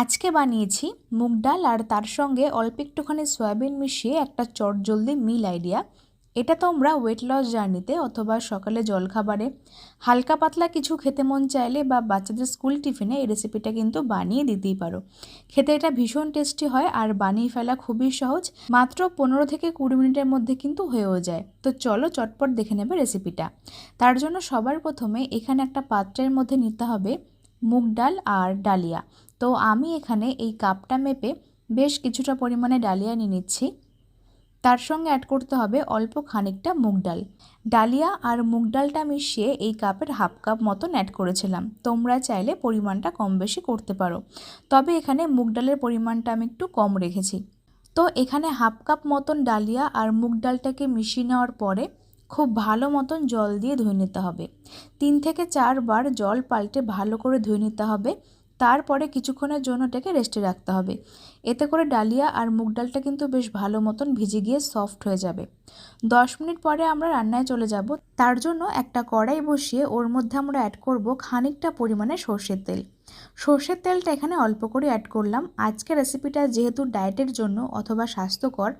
আজকে বানিয়েছি মুগ ডাল আর তার সঙ্গে অল্প একটুখানি সয়াবিন মিশিয়ে একটা চটজলদি মিল আইডিয়া। এটা তোমরা ওয়েট লস জার্নিতে অথবা সকালে জলখাবারে হালকা পাতলা কিছু খেতে মন চাইলে বা বাচ্চাদের স্কুল টিফিনে এই রেসিপিটা কিন্তু বানিয়ে দিতেই পারো। খেতে এটা ভীষণ টেস্টি হয় আর বানিয়ে ফেলা খুবই সহজ, মাত্র পনেরো থেকে কুড়ি মিনিটের মধ্যে কিন্তু হয়েও যায়। তো চলো চটপট দেখে নেবে রেসিপিটা তার জন্য সবার প্রথমে এখানে একটা পাত্রের মধ্যে নিতে হবে মুগ ডাল আর ডালিয়া। তো আমি এখানে এই কাপটা মেপে বেশ কিছুটা পরিমাণে ডালিয়া নিয়ে নিচ্ছি। তার সঙ্গে অ্যাড করতে হবে অল্প খানিকটা মুগ ডাল। ডালিয়া আর মুগ ডালটা মিশিয়ে এই কাপের হাফ কাপ মতন অ্যাড করেছিলাম। তোমরা চাইলে পরিমাণটা কম বেশি করতে পারো। তবে এখানে মুগ ডালের পরিমাণটা আমি একটু কম রেখেছি। তো এখানে হাফ কাপ মতন ডালিয়া আর মুগ ডালটাকে মিশিয়ে নেওয়ার পরে খুব ভালো মতন জল দিয়ে ধুয়ে নিতে হবে। তিন থেকে চারবার জল পাল্টে ভালো করে ধুয়ে নিতে হবে। তারপরে কিছুক্ষণের জন্য এটাকে রেস্টে রাখতে হবে। এতে করে ডালিয়া আর মুগ ডালটা কিন্তু বেশ ভালো মতন ভিজে গিয়ে সফট হয়ে যাবে। দশ মিনিট পরে আমরা রান্নায় চলে যাব। তার জন্য একটা কড়াই বসিয়ে ওর মধ্যে আমরা অ্যাড করব খানিকটা পরিমাণে সর্ষের তেল। সর্ষের তেলটা এখানে অল্প করে অ্যাড করলাম। আজকে রেসিপিটা যেহেতু ডায়েটের জন্য অথবা স্বাস্থ্যকর,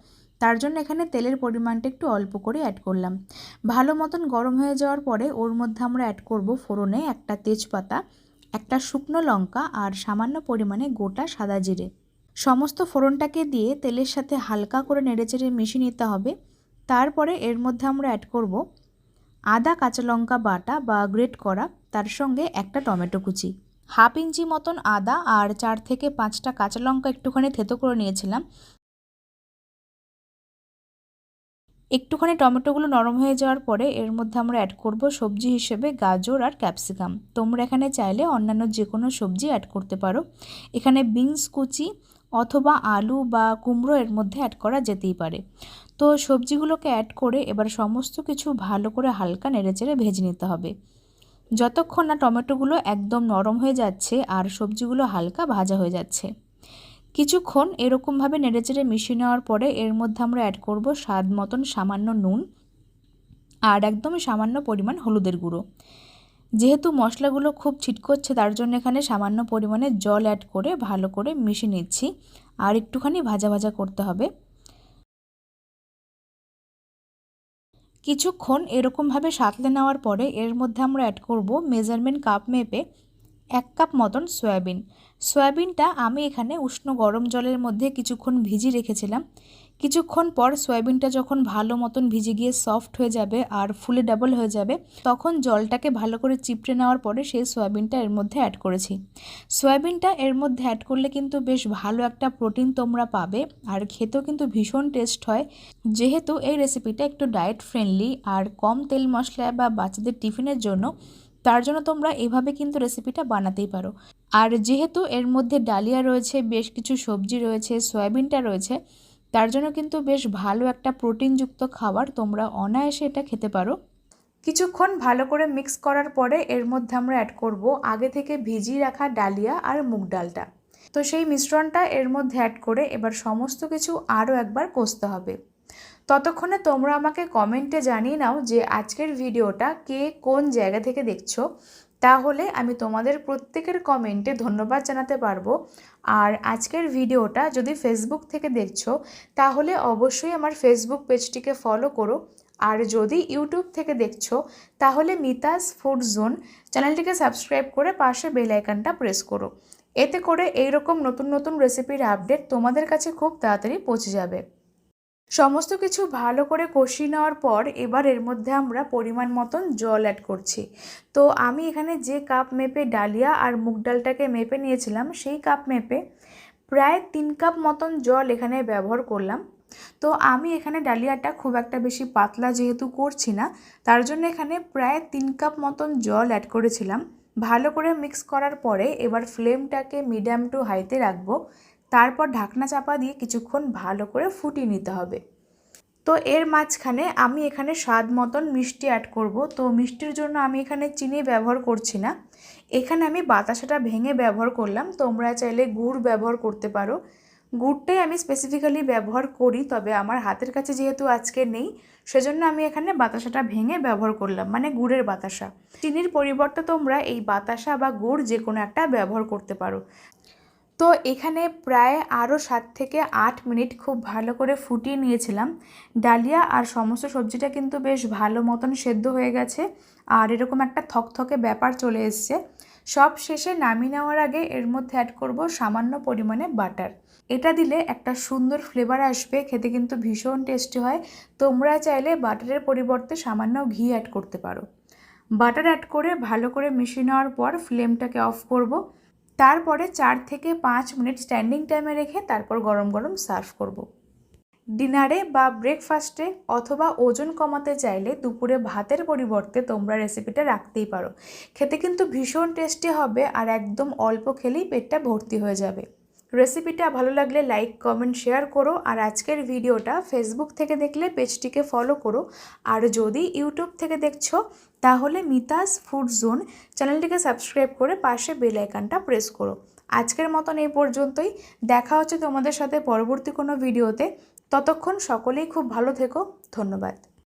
তার জন্য এখানে তেলের পরিমাণটা একটু অল্প করে অ্যাড করলাম। ভালো মতন গরম হয়ে যাওয়ার পরে ওর মধ্যে আমরা অ্যাড করব ফোড়নে একটা তেজপাতা। একটা শুকনো লঙ্কা আর সামান্য পরিমাণে গোটা সাদা জিরে। সমস্ত ফোড়নটাকে দিয়ে তেলের সাথে হালকা করে নেড়েচেড়ে মিশিয়ে নিতে হবে। তারপরে এর মধ্যে আমরা অ্যাড করব আদা কাঁচা লঙ্কা বাটা বা গ্রেট করা, তার সঙ্গে একটা টমেটো কুচি। হাফ ইঞ্চি মতন আদা আর চার থেকে পাঁচটা কাঁচা লঙ্কা একটুখানি থেতো করে নিয়েছিলাম। একটুখানি টমেটোগুলো নরম হয়ে যাওয়ার পরে এর মধ্যে আমরা অ্যাড করব সবজি হিসেবে গাজর আর ক্যাপসিকাম তোমরা এখানে চাইলে অন্যান্য যে কোনো সবজি অ্যাড করতে পারো। এখানে বিনস কুচি অথবা আলু বা কুমড়ো এর মধ্যে অ্যাড করা যেতেই পারে। তো সবজিগুলোকে অ্যাড করে এবার সমস্ত কিছু ভালো করে হালকা নেড়েচেড়ে ভেজে নিতে হবে। যতক্ষণ না টমেটোগুলো একদম নরম হয়ে যাচ্ছে আর সবজিগুলো হালকা ভাজা হয়ে যাচ্ছে। কিছুক্ষণ এরকমভাবে নেড়েচেড়ে মিশিয়ে নেওয়ার পরে এর মধ্যে আমরা অ্যাড করব স্বাদ মতন সামান্য নুন আর একদম সামান্য পরিমাণ হলুদের গুঁড়ো। যেহেতু মশলাগুলো খুব ছিটকোচ্ছে তার জন্য এখানে সামান্য পরিমাণে জল অ্যাড করে ভালো করে মিশিয়ে নিচ্ছি। আর একটুখানি ভাজা ভাজা করতে হবে। কিছুক্ষণ এরকমভাবে সাঁতলে নেওয়ার পরে এর মধ্যে আমরা অ্যাড করব মেজারমেন্ট কাপ মেপে এক কাপ মতন সয়াবিন। সয়াবিনটা আমি এখানে উষ্ণ গরম জলের মধ্যে কিছুক্ষণ ভিজিয়ে রেখেছিলাম। কিছুক্ষণ পর সয়াবিনটা যখন ভালো মতন ভিজে গিয়ে সফট হয়ে যাবে আর ফুলে ডাবল হয়ে যাবে, তখন জলটাকে ভালো করে চিপড়ে নেওয়ার পরে সেই সয়াবিনটা এর মধ্যে অ্যাড করেছি। সয়াবিনটা এর মধ্যে অ্যাড করলে কিন্তু বেশ ভালো একটা প্রোটিন তোমরা পাবে আর খেতেও কিন্তু ভীষণ টেস্ট হয়। যেহেতু এই রেসিপিটা একটু ডায়েট ফ্রেন্ডলি আর কম তেল মশলা বা বাচ্চাদের টিফিনের জন্য তার জন্য তোমরা এভাবে কিন্তু রেসিপিটা বানাতেই পারো। আর যেহেতু এর মধ্যে ডালিয়া রয়েছে, বেশ কিছু সবজি রয়েছে, সয়াবিনটা রয়েছে, তার জন্য কিন্তু বেশ ভালো একটা প্রোটিনযুক্ত খাবার তোমরা অনায়াসে এটা খেতে পারো। কিছুক্ষণ ভালো করে মিক্স করার পরে এর মধ্যে আমরা অ্যাড করব আগে থেকে ভিজিয়ে রাখা ডালিয়া আর মুগ ডালটা। তো সেই মিশ্রণটা এর মধ্যে অ্যাড করে এবার সমস্ত কিছু আরও একবার কষতে হবে। ততক্ষণে তোমরা আমাকে কমেন্টে জানিয়ে নাও যে আজকের ভিডিওটা কে কোন জায়গা থেকে দেখছ। তাহলে আমি তোমাদের প্রত্যেকের কমেন্টে ধন্যবাদ জানাতে পারব। আর আজকের ভিডিওটা যদি ফেসবুক থেকে দেখছ, তাহলে অবশ্যই আমার ফেসবুক পেজটিকে ফলো করো। আর যদি ইউটিউব থেকে দেখছ, তাহলে মিতাস ফুড জোন চ্যানেলটিকে সাবস্ক্রাইব করে পাশে বেল আইকনটা প্রেস করো। এতে করে এইরকম নতুন নতুন রেসিপির আপডেট তোমাদের কাছে খুব তাড়াতাড়ি পৌঁছে যাবে। সমস্ত কিছু ভালো করে কষিয়ে নেওয়ার পর এবার এর মধ্যে আমরা পরিমাণ মতন জল অ্যাড করছি। তো আমি এখানে যে কাপ মেপে ডালিয়া আর মুগ ডালটাকে মেপে নিয়েছিলাম, সেই কাপ মেপে প্রায় তিন কাপ মতন জল এখানে ব্যবহার করলাম। তো আমি এখানে ডালিয়াটা খুব একটা বেশি পাতলা যেহেতু করছি না, তার জন্য এখানে প্রায় তিন কাপ মতন জল অ্যাড করেছিলাম। ভালো করে মিক্স করার পরে এবার ফ্লেমটাকে মিডিয়াম টু হাইতে রাখব। তারপর ঢাকনা চাপা দিয়ে কিছুক্ষণ ভালো করে ফুটিয়ে নিতে হবে। তো এর মাঝখানে আমি এখানে স্বাদ মতন মিষ্টি অ্যাড করব। তো মিষ্টির জন্য আমি এখানে চিনি ব্যবহার করছি না। এখানে আমি বাতাসাটা ভেঙে ব্যবহার করলাম। তোমরা চাইলে গুড় ব্যবহার করতে পারো। গুড়টাই আমি স্পেসিফিক্যালি ব্যবহার করি, তবে আমার হাতের কাছে যেহেতু আজকে নেই, সেজন্য আমি এখানে বাতাসাটা ভেঙে ব্যবহার করলাম মানে গুড়ের বাতাসা। চিনির পরিবর্তে তোমরা এই বাতাসা বা গুড় যে কোনো একটা ব্যবহার করতে পারো। তো এখানে প্রায় আরও সাত থেকে আট মিনিট খুব ভালো করে ফুটিয়ে নিয়েছিলাম। ডালিয়া আর সমস্ত সবজিটা কিন্তু বেশ ভালো মতন সেদ্ধ হয়ে গেছে আর এরকম একটা থকথকে ব্যাপার চলে এসছে। সব শেষে নামিয়ে নেওয়ার আগে এর মধ্যে অ্যাড করব সামান্য পরিমাণে বাটার এটা দিলে একটা সুন্দর ফ্লেভার আসবে, খেতে কিন্তু ভীষণ টেস্টি হয়। তোমরা চাইলে বাটারের পরিবর্তে সামান্য ঘি অ্যাড করতে পারো। বাটার অ্যাড করে ভালো করে মিশিয়ে নেওয়ার পর ফ্লেমটাকে অফ করব। তারপরে চার থেকে পাঁচ মিনিট স্ট্যান্ডিং টাইমে রেখে তারপর গরম গরম সার্ভ করব। ডিনারে বা ব্রেকফাস্টে অথবা ওজন কমাতে চাইলে দুপুরে ভাতের পরিবর্তে তোমরা রেসিপিটা রাখতেই পারো খেতে কিন্তু ভীষণ টেস্টি হবে আর একদম অল্প খেলেই পেটটা ভর্তি হয়ে যাবে রেসিপিটা ভালো লাগলে লাইক, কমেন্ট, শেয়ার করো আর আজকের ভিডিওটা ফেসবুক থেকে দেখলে পেজটিকে ফলো করো। আর যদি ইউটিউব থেকে দেখছ, তাহলে মিতাস ফুড জোন চ্যানেলটিকে সাবস্ক্রাইব করে পাশে বেল আইকনটা প্রেস করো। আজকের মতন এই পর্যন্তই। দেখা হচ্ছে তোমাদের সাথে পরবর্তী কোনো ভিডিওতে। ততক্ষণ সকলেই খুব ভালো থেকো। ধন্যবাদ।